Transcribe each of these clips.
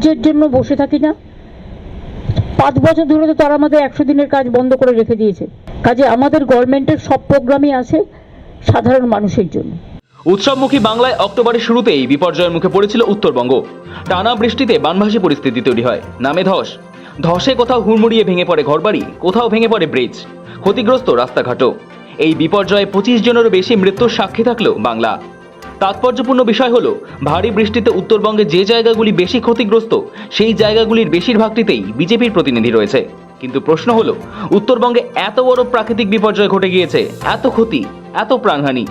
সাহায্যের জন্য বসে থাকি না। পাঁচ বছর ধরে তো তারা আমাদের একশো দিনের কাজ বন্ধ করে রেখে দিয়েছে। কাজে আমাদের গভর্নমেন্টের সব প্রোগ্রামই আছে সাধারণ মানুষের জন্য। উৎসবমুখী বাংলায় অক্টোবরের শুরুতেই বিপর্যয়ের মুখে পড়েছিল উত্তরবঙ্গ। টানা বৃষ্টিতে বানভাসী পরিস্থিতি তৈরি হয়। নামে ধস। ধসে কোথাও হুড়মুড়িয়ে ভেঙে পড়ে ঘরবাড়ি, কোথাও ভেঙে পড়ে ব্রিজ। ক্ষতিগ্রস্ত রাস্তাঘাটও। এই বিপর্যয়ে পঁচিশ জনেরও বেশি মৃত্যুর সাক্ষী থাকল বাংলা। তাৎপর্যপূর্ণ বিষয় হলো, ভারী বৃষ্টিতে উত্তরবঙ্গে যে জায়গাগুলি বেশি ক্ষতিগ্রস্ত, সেই জায়গাগুলির বেশিরভাগটিতেই বিজেপির প্রতিনিধি রয়েছে। কিন্তু প্রশ্ন হলো, উত্তরবঙ্গে এত বড় প্রাকৃতিক বিপর্যয় ঘটে গিয়েছে, এত ক্ষতি, এত প্রাণহানি।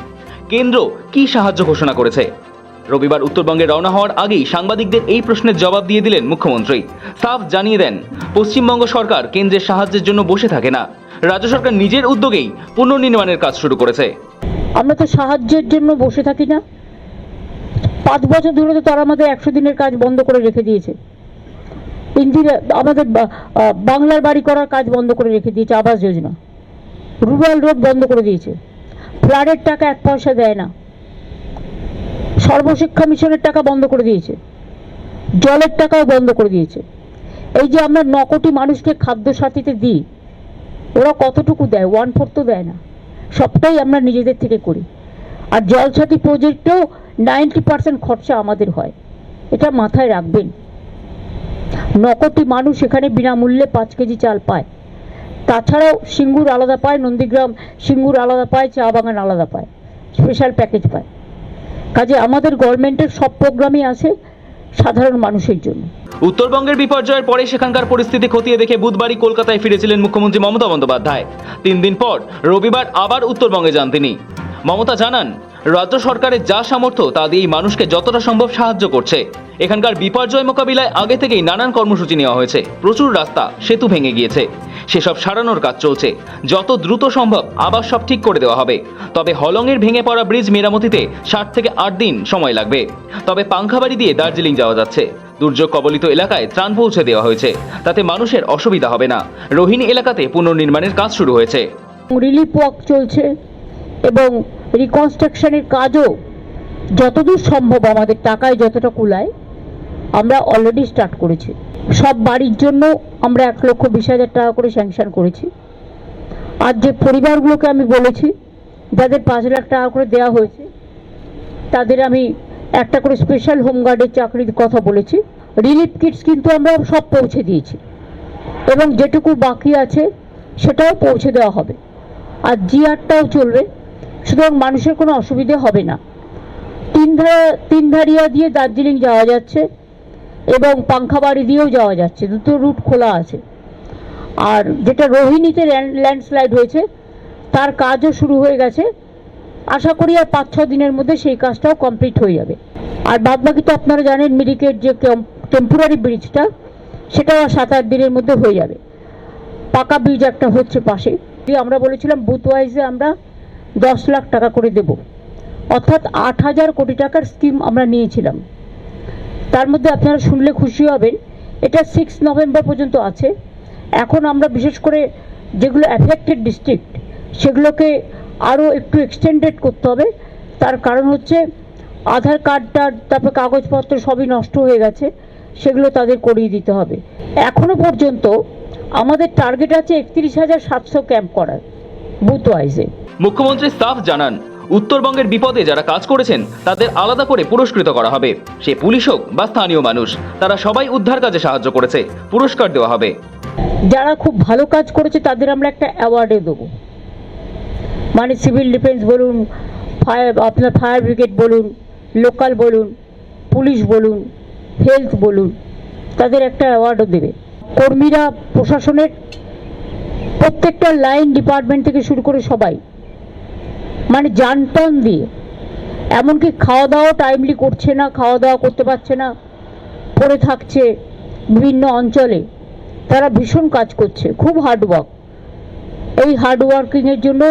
কেন্দ্র কি সাহায্য ঘোষণা করেছে? রবিবার উত্তরবঙ্গে রওনা হওয়ার আগেই সাংবাদিকদের এই প্রশ্নের জবাব দিয়ে দিলেন মুখ্যমন্ত্রী। সাফ জানিয়ে দেন, পশ্চিমবঙ্গ সরকার কেন্দ্রের সাহায্যের জন্য বসে থাকে না। রাজ্য সরকার নিজের উদ্যোগেই পুনর্নির্মাণের কাজ শুরু করেছে। আমরা তো সাহায্যের জন্য বসে থাকি না। পাঁচ বছর ধরে তো তারা আমাদের একশো দিনের কাজ বন্ধ করে রেখে দিয়েছে। ইন্দিরা, আমাদের বাংলার বাড়ি করার কাজ বন্ধ করে রেখে দিয়েছে, আবাস যোজনা। রুরাল রোড বন্ধ করে দিয়েছে। ফ্লাডের টাকা এক পয়সা দেয় না। সর্বশিক্ষা মিশনের টাকা বন্ধ করে দিয়েছে। জলের টাকাও বন্ধ করে দিয়েছে। এই যে আমরা ন কোটি মানুষকে খাদ্য সাথীতে দিই, ওরা কতটুকু দেয়? ওয়ান ফোর তো দেয় না। সবটাই আমরা নিজেদের থেকে করি। আর জলসাথী প্রজেক্টেও নাইনটি পার্সেন্ট খরচা আমাদের হয়। এটা মাথায় রাখবেন। ন কোটি মানুষ এখানে বিনামূল্যে পাঁচ কেজি চাল পায়। তাছাড়াও সিঙ্গুর আলাদা পায়, নন্দীগ্রাম সিঙ্গুর আলাদা পায়, চা বাগান আলাদা পায় স্পেশাল প্যাকেজ পায়। কাজে আমাদের গভর্নমেন্টের সব প্রোগ্রামই আছে সাধারণ মানুষের জন্য। উত্তরবঙ্গের বিপর্যয়ের পরে সেখানকার পরিস্থিতি খতিয়ে দেখে বুধবারই কলকাতায় ফিরেছিলেন মুখ্যমন্ত্রী মমতা বন্দ্যোপাধ্যায়। তিন দিন পর রবিবার আবার উত্তরবঙ্গে যান তিনি। মমতা জানান রাজ্য সরকারের যা সামর্থ্য, তা দিয়েই মানুষকে যতটা সম্ভব সাহায্য করছে। এখানকার বিপর্যয় মোকাবিলায় আগে থেকেই নানান কর্মসূচি নেওয়া হয়েছে। প্রচুর রাস্তা, সেতু ভেঙে গিয়েছে। সেসব সারানোর কাজ চলছে। যত দ্রুত সম্ভব আবার সব ঠিক করে দেওয়া হবে। তবে হলংয়ের ভেঙে পড়া ব্রিজ মেরামতিতে ষাট থেকে আট দিন সময় লাগবে। তবে পাংখাবাড়ি দিয়ে দার্জিলিং যাওয়া যাচ্ছে। দুর্যোগ কবলিত এলাকায় ত্রাণ পৌঁছে দেওয়া হয়েছে। তাতে মানুষের অসুবিধা হবে না। রোহিণী এলাকাতে পুনর্নির্মাণের কাজ শুরু হয়েছে। রিলিফ ওয়ার্ক চলছে এবং রিকনস্ট্রাকশনের কাজও যতদূর সম্ভব আমাদের টাকায় যতটা কুলায়, আমরা অলরেডি স্টার্ট করেছি। সব বাড়ির জন্য আমরা এক লক্ষ বিশ হাজার টাকা করে স্যাংশন করেছি। আর যে পরিবারগুলোকে আমি বলেছি, যাদের পাঁচ লাখ টাকা করে দেওয়া হয়েছে, তাদের আমি একটা করে স্পেশাল হোমগার্ডের চাকরির কথা বলেছি। রিলিফ কিটস কিন্তু আমরা সব পৌঁছে দিয়েছি। এবং যেটুকু বাকি আছে, সেটাও পৌঁছে দেওয়া হবে। আর জিআরটাও চলবে। সুতরাং মানুষের কোনো অসুবিধে হবে না। তিনধারা, তিনধারিয়া দিয়ে দার্জিলিং যাওয়া যাচ্ছে এবং পাংখাবাড়ি দিয়েও যাওয়া যাচ্ছে। দুটো রুট খোলা আছে। আর যেটা রোহিণীতে ল্যান্ডস্লাইড হয়েছে, তার কাজও শুরু হয়ে গেছে। আশা করি আর পাঁচ, ছ দিনের মধ্যে সেই কাজটাও কমপ্লিট হয়ে যাবে। আর বাদ বাকি তো আপনারা জানেন, মিরিকের যে টেম্পোরারি ব্রিজটা, সেটাও সাত, আট দিনের মধ্যে হয়ে যাবে। পাকা ব্রিজ একটা হচ্ছে পাশে। আমরা বলেছিলাম বুথ ওয়াইজে আমরা দশ লাখ টাকা করে দেব। অর্থাৎ আট হাজার কোটি টাকার স্কিম আমরা নিয়েছিলাম। তার মধ্যে আপনারা শুনলে খুশি হবেন, এটা সিক্স নভেম্বর পর্যন্ত আছে। এখন আমরা বিশেষ করে যেগুলো অ্যাফেক্টেড ডিস্ট্রিক্ট সেগুলোকে আরও একটু এক্সটেন্ডেড করতে হবে। তার কারণ হচ্ছে আধার কার্ডটা তারপর কাগজপত্র সবই নষ্ট হয়ে গেছে, সেগুলো তাদের করিয়ে দিতে হবে। এখনও পর্যন্ত আমাদের টার্গেট আছে একত্রিশ হাজার সাতশো ক্যাম্প করার। বুথ ওয়াইজে মুখ্যমন্ত্রী সাফ জানান উত্তরবঙ্গের বিপদে যারা কাজ করেছেন তাদের আলাদা করে পুরস্কৃত করা হবে। সে পুলিশ হোক বা স্থানীয় মানুষ তারা সবাই উদ্ধার কাজে সাহায্য করেছে। পুরস্কার দেওয়া হবে। যারা খুব ভালো কাজ করেছে তাদের আমরা একটা অ্যাওয়ার্ডে দেবো। মানে সিভিল ডিফেন্স বলুন ফায়ার আপনার ফায়ার ব্রিগেড বলুন লোকাল বলুন পুলিশ বলুন হেলথ বলুন তাদের একটা অ্যাওয়ার্ডও দেবে। কর্মীরা প্রশাসনের প্রত্যেকটা লাইন ডিপার্টমেন্ট থেকে শুরু করে সবাই। মানে যান টান দিয়ে। এমনকি খাওয়া দাওয়া টাইমলি করছে না খাওয়া দাওয়া করতে পারছে না, পড়ে থাকছে বিভিন্ন অঞ্চলে। তারা ভীষণ কাজ করছে, খুব হার্ডওয়ার্ক এই হার্ড ওয়ার্কিংয়ের জন্য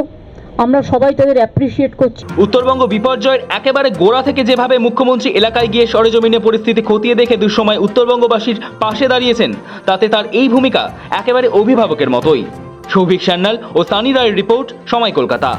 আমরা সবাই তাদের অ্যাপ্রিসিয়েট করছি। উত্তরবঙ্গ বিপর্যয়ের একেবারে গোড়া থেকে যেভাবে মুখ্যমন্ত্রী এলাকায় গিয়ে সরেজমিনে পরিস্থিতি খতিয়ে দেখে দুঃসময় উত্তরবঙ্গবাসীর পাশে দাঁড়িয়েছেন, তাতে তার এই ভূমিকা একেবারে অভিভাবকের মতোই। সৌভিক সান্যাল ও সানি রায়ের রিপোর্ট সময় কলকাতা।